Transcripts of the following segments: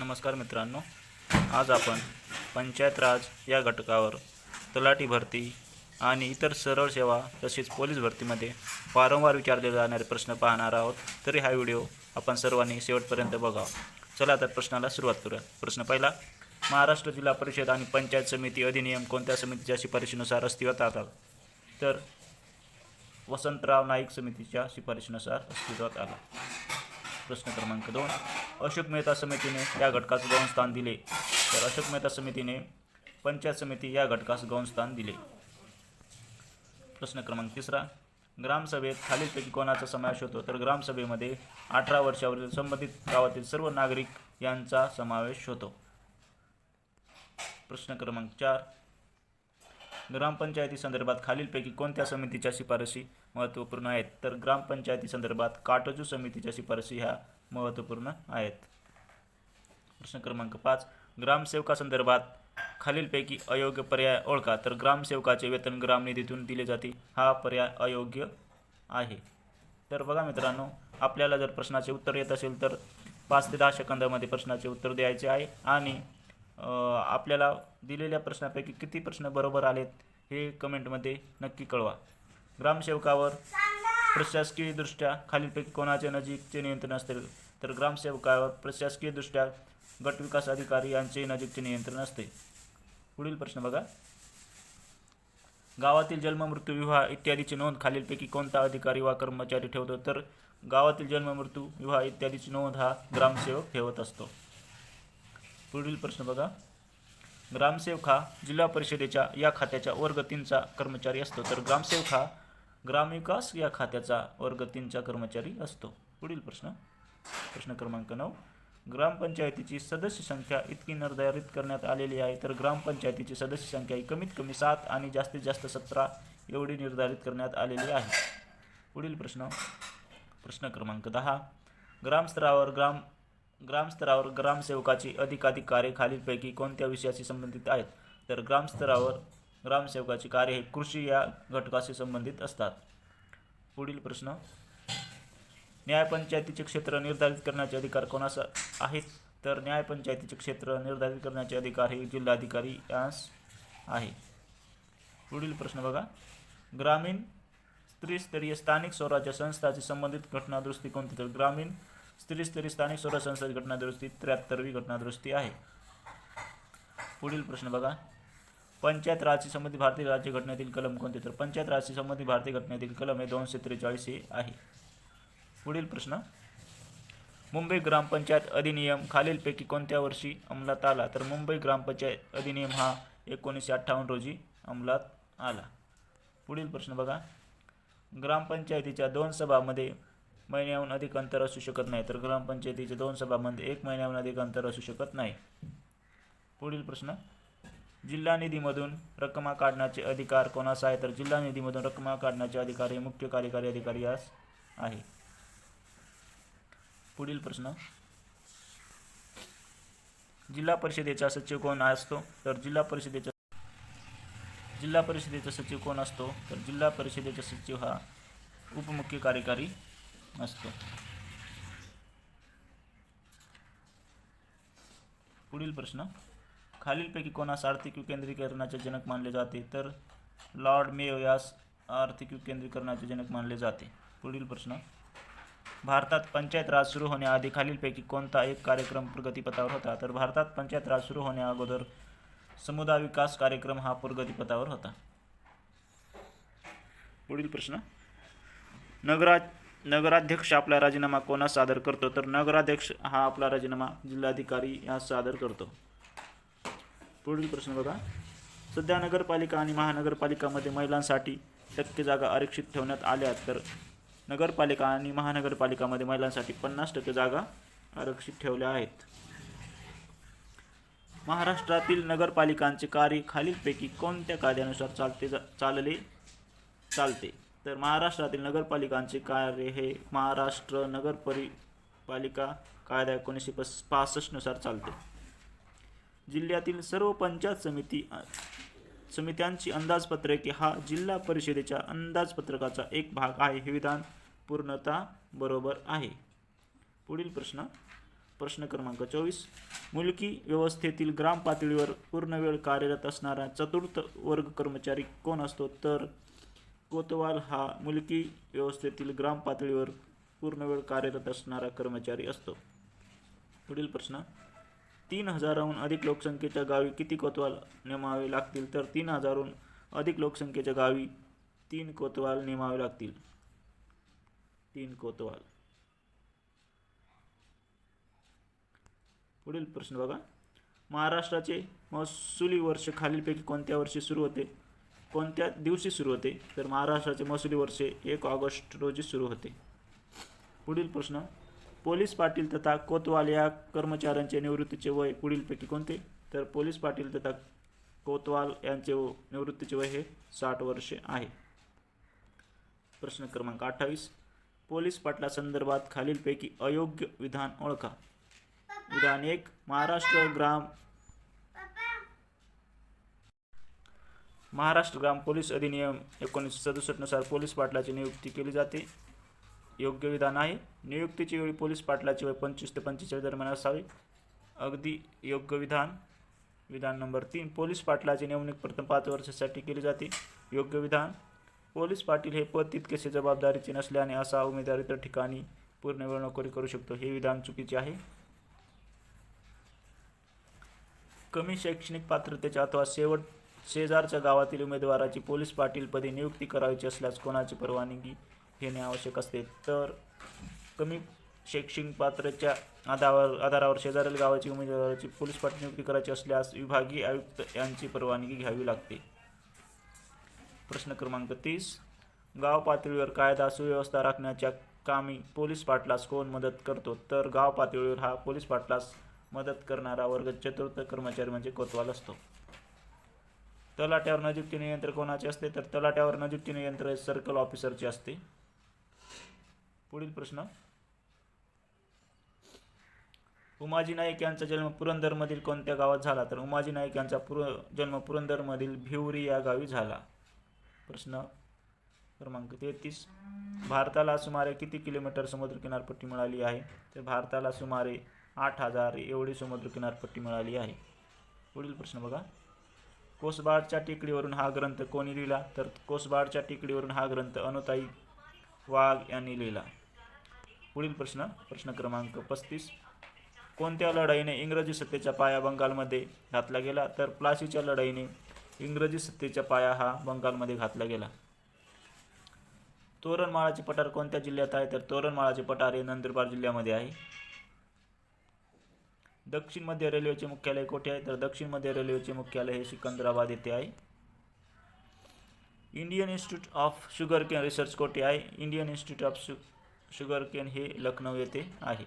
नमस्कार मित्रांनो आज आपण पंचायत राज या घटकावर तलाठी भरती आणि इतर सरळ सेवा तसेच पोलीस भरतीमध्ये वारंवार विचारले जाणारे प्रश्न पाहणार आहोत. तरी हा व्हिडिओ आपण सर्वांनी शेवटपर्यंत बघावा. चला तर प्रश्नाला सुरुवात करूया. प्रश्न पहिला महाराष्ट्र जिल्हा परिषद आणि पंचायत समिती अधिनियम कोणत्या समितीच्या शिफारशीनुसार अस्तित्वात आला? तर वसंतराव नाईक समितीच्या शिफारशीनुसार अस्तित्वात आला. प्रश्न क्रमांक दोन. अशोक मेहता समितीने या घटकास गौण स्थान दिले. तर अशोक मेहता समितीने पंचायत समिती या घटकास गौण स्थान दिले. प्रश्न क्रमांक तिसरा. ग्रामसभेत खालीलपैकी कोणाचा समावेश होतो? तर ग्रामसभेमध्ये अठरा वर्षावरील संबंधित गावातील सर्व नागरिक यांचा समावेश होतो. प्रश्न क्रमांक चार. ग्रामपंचायती संदर्भात खालीलपैकी कोणत्या समितीच्या शिफारशी महत्त्वपूर्ण आहेत? तर ग्रामपंचायती संदर्भात काटोजू समितीच्या शिफारशी ह्या महत्त्वपूर्ण आहेत. प्रश्न क्रमांक पाच. ग्रामसेवकासंदर्भात खालीलपैकी अयोग्य पर्याय ओळखा. तर ग्रामसेवकाचे वेतन ग्रामनिधीतून दिले जाते. हा पर्याय अयोग्य आहे. तर बघा मित्रांनो आपल्याला जर प्रश्नाचे उत्तर येत असेल तर पाच ते दहा सेकंदामध्ये प्रश्नाचे उत्तर द्यायचे आहे आणि आपल्याला दिलेल्या प्रश्नापैकी किती प्रश्न बरोबर आलेत हे कमेंटमध्ये नक्की कळवा. ग्रामसेवकावर प्रशासकीयदृष्ट्या खालीलपैकी कोणाचे नजीकचे नियंत्रण असतील? तर ग्रामसेवकावर प्रशासकीयदृष्ट्या गटविकास अधिकारी यांचे नजीकचे नियंत्रण असते. पुढील प्रश्न बघा. गावातील जन्म मृत्यू विवाह इत्यादीची नोंद खालीलपैकी कोणता अधिकारी वा कर्मचारी ठेवतो? तर गावातील जन्म मृत्यू विवाह इत्यादीची नोंद हा ग्रामसेवक ठेवत असतो. पुढील प्रश्न बघा. ग्रामसेवक हा जिल्हा परिषदेच्या या खात्याच्या वर्ग तीनचा कर्मचारी असतो. तर ग्रामसेवक हा ग्रामविकास या खात्याचा वर्ग तीनचा कर्मचारी असतो. पुढील प्रश्न. प्रश्न क्रमांक नऊ. ग्रामपंचायतीची सदस्य संख्या इतकी निर्धारित करण्यात आलेली आहे. तर ग्रामपंचायतीची सदस्य संख्या ही कमीत कमी सात आणि जास्तीत जास्त सतरा एवढी निर्धारित करण्यात आलेली आहे. पुढील प्रश्न. प्रश्न क्रमांक दहा. ग्रामस्तरावर ग्राम ग्रामस्तरावर ग्रामसेवकाची अधिकाधिक कार्य खालीलपैकी कोणत्या विषयाशी संबंधित आहेत? तर ग्रामस्तरावर ग्रामसेवकाची कार्य हे कृषी या घटकाशी संबंधित असतात. पुढील प्रश्न. न्यायपंचायतीचे क्षेत्र निर्धारित करण्याचे अधिकार कोणाचा आहेत? तर न्यायपंचायतीचे क्षेत्र निर्धारित करण्याचे अधिकार हे जिल्हाधिकारी यास आहे. पुढील प्रश्न बघा. ग्रामीण त्रिस्तरीय स्थानिक स्वराज्य संस्थाची संबंधित घटना कोणती? तर ग्रामीण स्त्रीस्तरी स्थानिक स्वराज्य घटनादुरुस्ती त्र्याहत्तरवी घटनादुरुस्ती आहे. पुढील प्रश्न बघा. पंचायत राजशी संबंधित भारतीय राज्य घटनेतील कलम कोणते? तर पंचायत राजशी संबंधित भारतीय घटनेतील कलम हे दोनशे त्रेचाळीस हे आहे. पुढील प्रश्न. मुंबई ग्रामपंचायत अधिनियम खालीलपैकी कोणत्या वर्षी अंमलात आला? तर मुंबई ग्रामपंचायत अधिनियम हा एकोणीसशे अठ्ठावन्न रोजी अंमलात आला. पुढील प्रश्न बघा. ग्रामपंचायतीच्या दोन सभामध्ये महिन्याहून अधिक अंतर असू शकत नाही तर ग्रामपंचायतीचे दोन सभामध्ये एक महिन्याहून अधिक अंतर असू शकत नाही. पुढील प्रश्न. जिल्हा निधीमधून रक्कमा काढण्याचे अधिकार कोणास आहे? तर जिल्हा निधीमधून रक्कमा काढण्याचे अधिकार हे मुख्य कार्यकारी अधिकारी यास आहे. पुढील प्रश्न. जिल्हा परिषदेचा सचिव कोण असतो? तर जिल्हा परिषदेचा जिल्हा परिषदेचा सचिव कोण असतो? तर जिल्हा परिषदेचा सचिव हा उपमुख्य कार्यकारी असतो पुढील प्रश्न. खालीलपैकी कोणास आर्थिक विकेंद्रीकरणाचे जनक मानले जाते? तर लॉर्ड मेयो यास आर्थिक विकेंद्रीकरणाचे जनक मानले जाते. पुढील प्रश्न. भारतात पंचायत राज सुरू होण्याआधी खालीलपैकी कोणता एक कार्यक्रम प्रगतीपथावर होता? तर भारतात पंचायत राज सुरू होण्या अगोदर समुदाय विकास कार्यक्रम हा प्रगतीपथावर होता. पुढील प्रश्न. नगरा नगराध्यक्ष आपला राजीनामा कोणास सादर करतो तर नगराध्यक्ष हा आपला राजीनामा जिल्हाधिकारी यास सादर करतो. पुढील प्रश्न बघा. सध्या नगरपालिका आणि महानगरपालिकामध्ये महिलांसाठी टक्के जागा आरक्षित ठेवण्यात आल्या तर नगरपालिका आणि महानगरपालिकामध्ये महिलांसाठी पन्नास टक्के जागा आरक्षित ठेवल्या आहेत. महाराष्ट्रातील नगरपालिकांचे कार्य खालीलपैकी कोणत्या कायद्यानुसार चालते जा चालले चालते? तर महाराष्ट्रातील नगरपालिकांचे कार्य हे महाराष्ट्र नगर परिपालिका कायदा एकोणीसशे पस पासष्टनुसार चालते. जिल्ह्यातील सर्व पंचायत समिती समित्यांची अंदाजपत्रके हा जिल्हा परिषदेच्या अंदाजपत्रकाचा एक भाग आहे. हे विधान पूर्णता बरोबर आहे. पुढील प्रश्न प्रश्न क्रमांक चोवीस. मुलकी व्यवस्थेतील ग्राम पातळीवर पूर्णवेळ कार्यरत असणारा चतुर्थ वर्ग कर्मचारी कोण असतो? तर कोतवाल हा मुलकी व्यवस्थेतील ग्राम पातळीवर पूर्णवेळ कार्यरत असणारा कर्मचारी असतो. पुढील प्रश्न. तीन हजाराहून अधिक लोकसंख्येच्या गावी किती कोतवाल नेमावे लागतील? तर तीन हजारहून अधिक लोकसंख्येच्या गावी तीन कोतवाल नेमावे लागतील. तीन कोतवाल. पुढील प्रश्न बघा. महाराष्ट्राचे महसुली वर्ष खालीलपैकी कोणत्या वर्षी सुरू होते? कोणत्या दिवशी सुरू होते? तर महाराष्ट्राचे महसुली वर्षे एक ऑगस्ट रोजी सुरू होते. पुढील प्रश्न. पोलीस पाटील तथा कोतवाल या कर्मचाऱ्यांचे निवृत्तीचे वय पुढीलपैकी कोणते? तर पोलीस पाटील तथा कोतवाल यांचे व- निवृत्तीचे वय हे साठ वर्षे आहे. प्रश्न क्रमांक अठ्ठावीस. पोलीस पाटलासंदर्भात खालीलपैकी अयोग्य विधान ओळखा. विधान एक महाराष्ट्र ग्राम महाराष्ट्र ग्राम पोलीस अधिनियम एकोणीसशे सदुसष्टनुसार पोलीस पाटलाची नियुक्ती केली जाते. योग्य विधान आहे. नियुक्तीची वेळी पोलीस पाटलाची वय पंचवीस ते पंचेचाळीस दरम्यान असावी. अगदी योग्य विधान. विधान नंबर तीन पोलीस पाटलाची नेमणूक प्रथम पाच वर्षासाठी केली जाते. योग्य विधान. पोलीस पाटील हे पद तितकेसे जबाबदारीचे नसल्याने असा उमेदवार इतर ठिकाणी पूर्ण वेळ नोकरी करू शकतो हे विधान चुकीचे आहे. कमी शैक्षणिक पात्रतेच्या अथवा शेवट शेजारच्या गावातील उमेदवाराची पोलीस पाटीलपदी नियुक्ती करायची असल्यास कोणाची परवानगी घेणे आवश्यक असते? तर कमी शैक्षणिक पात्रच्या आधारावर आधारावर शेजारील गावाची उमेदवाराची पोलीस पाटील नियुक्ती करायची असल्यास विभागीय आयुक्त यांची परवानगी घ्यावी लागते. प्रश्न क्रमांक तीस. गाव पातळीवर कायदा सुव्यवस्था राखण्याच्या कामी पोलीस पाटलास कोण मदत करतो? तर गाव पातळीवर हा पोलीस पाटलास मदत करणारा वर्ग चतुर्थ कर्मचारी म्हणजे कोतवाल असतो. तलाट्यावर नियुक्ती नियंत्रण कोणाचे असते तर तलाट्यावर नियुक्ती नियंत्रण सर्कल ऑफिसरचे असते. पुढील प्रश्न. उमाजी नाईक यांचा जन्म पुरंदरमधील कोणत्या गावात झाला? तर उमाजी नाईक यांचा पुर जन्म पुरंदरमधील भिवरी या गावी झाला. प्रश्न क्रमांक तेहतीस. भारताला सुमारे किती किलोमीटर समुद्र किनारपट्टी मिळाली आहे? तर भारताला सुमारे आठ हजार एवढी समुद्रकिनारपट्टी मिळाली आहे. पुढील प्रश्न बघा. कोसबाडच्या टेकडीवरून हा ग्रंथ कोणी लिहिला? तर कोसबाडच्या टेकडीवरून हा ग्रंथ अनुताई वाघ यांनी लिहिला. पुढील प्रश्न प्रश्न क्रमांक पस्तीस. कोणत्या लढाईने इंग्रजी सत्तेचा पाया बंगालमध्ये घातला गेला? तर प्लासीच्या लढाईने इंग्रजी सत्तेचा पाया हा बंगालमध्ये घातला गेला. तोरणमाळाचे पठार कोणत्या जिल्ह्यात आहे? तर तोरणमाळाचे पठार हे नंदुरबार जिल्ह्यामध्ये आहे. दक्षिण मध्य रेल्वेचे मुख्यालय कोठे आहे? तर दक्षिण मध्य रेल्वेचे मुख्यालय हे सिकंदराबाद येथे आहे. Indian institute of sugar cane research कोठे आहे? इंडियन इन्स्टिट्यूट ऑफ शु शुगर केन हे लखनौ येथे आहे.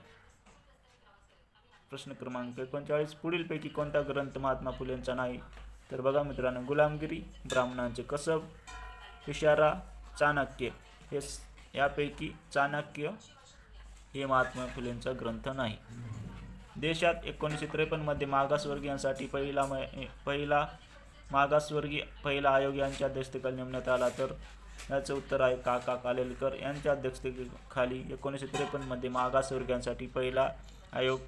प्रश्न क्रमांक एकोणचाळीस. पुढीलपैकी कोणता ग्रंथ महात्मा फुलेंचा नाही? तर बघा मित्रांनो गुलामगिरी ब्राह्मणांचे कसब इशारा चाणक्य. हे यापैकी चाणक्य हे महात्मा फुलेंचा ग्रंथ नाही. देशात एकोणीसशे त्रेपन्नमध्ये मागासवर्गीयांसाठी पहिला मै पहिला मागासवर्गीय पहिला आयोग यांच्या अध्यक्षतेखाली नेमण्यात आला. तर याचं उत्तर आहे काका कालेलकर यांच्या अध्यक्षतेखाली एकोणीसशे त्रेपन्नमध्ये मागासवर्गीयांसाठी पहिला आयोग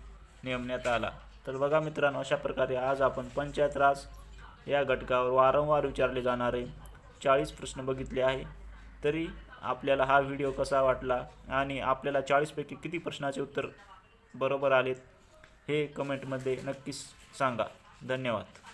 नेमण्यात आला. तर बघा मित्रांनो अशा प्रकारे आज आपण पंचायत राज या घटकावर वारंवार विचारले जाणारे चाळीस प्रश्न बघितले आहे. तरी आपल्याला हा व्हिडिओ कसा वाटला आणि आपल्याला चाळीसपैकी किती प्रश्नाचे उत्तर बरोबर आलेत हे कमेंटमध्ये नक्कीच सांगा. धन्यवाद.